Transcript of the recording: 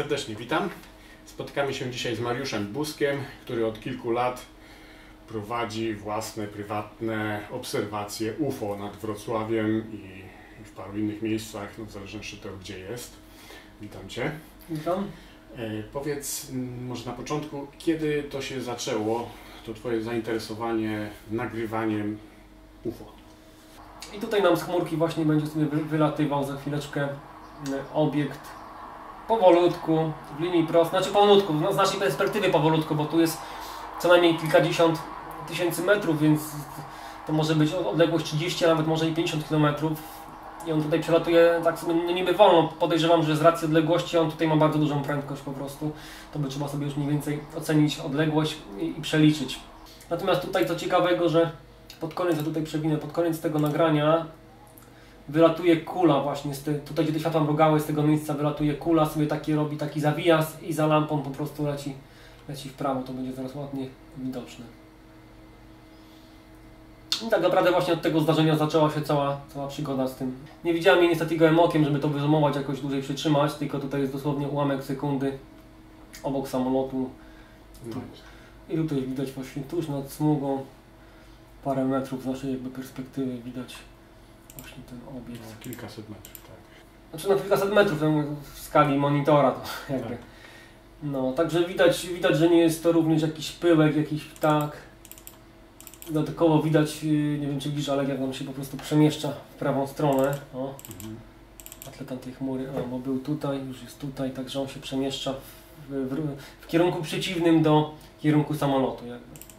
Serdecznie witam. Spotykamy się dzisiaj z Mariuszem Buskiem, który od kilku lat prowadzi własne, prywatne obserwacje UFO nad Wrocławiem i w paru innych miejscach, no w zależności od tego, gdzie jest. Witam Cię. Witam. E, powiedz może na początku, kiedy to się zaczęło, to Twoje zainteresowanie nagrywaniem UFO? I tutaj nam z chmurki właśnie będzie sobie wy- wylatywał za chwileczkę obiekt powolutku, w linii prostej, znaczy powolutku, no z naszej perspektywy powolutku, bo tu jest co najmniej kilkadziesiąt tysięcy metrów, więc to może być odległość 30, a nawet może i 50 kilometrów. I on tutaj przelatuje tak sobie niby wolno. Podejrzewam, że z racji odległości on tutaj ma bardzo dużą prędkość po prostu. To by trzeba sobie już mniej więcej ocenić odległość i, i przeliczyć. Natomiast tutaj co ciekawego, że pod koniec, ja tutaj przewinę, pod koniec tego nagrania wylatuje kula właśnie, z te, tutaj gdzie te światła mrugały, z tego miejsca wylatuje kula, sobie taki robi taki zawijas i za lampą po prostu leci, leci w prawo, to będzie zaraz ładnie widoczne. I tak naprawdę właśnie od tego zdarzenia zaczęła się cała, cała przygoda z tym. Nie widziałem jej niestety gołym okiem, żeby to wyzoomować, jakoś dłużej przytrzymać, tylko tutaj jest dosłownie ułamek sekundy obok samolotu. I tutaj widać właśnie tuż nad smugą, parę metrów z naszej jakby perspektywy widać właśnie ten obiekt. no, kilkaset metrów, tak. Znaczy na kilkaset metrów tam w skali monitora to jakby. Tak. No, także widać, widać, że nie jest to również jakiś pyłek, jakiś ptak. Dodatkowo widać, yy, nie wiem czy widzisz, ale jak on się po prostu przemieszcza w prawą stronę. O, Mhm. a tle tamtej chmury, o, bo był tutaj, już jest tutaj, także on się przemieszcza w, w, w kierunku przeciwnym do kierunku samolotu jakby.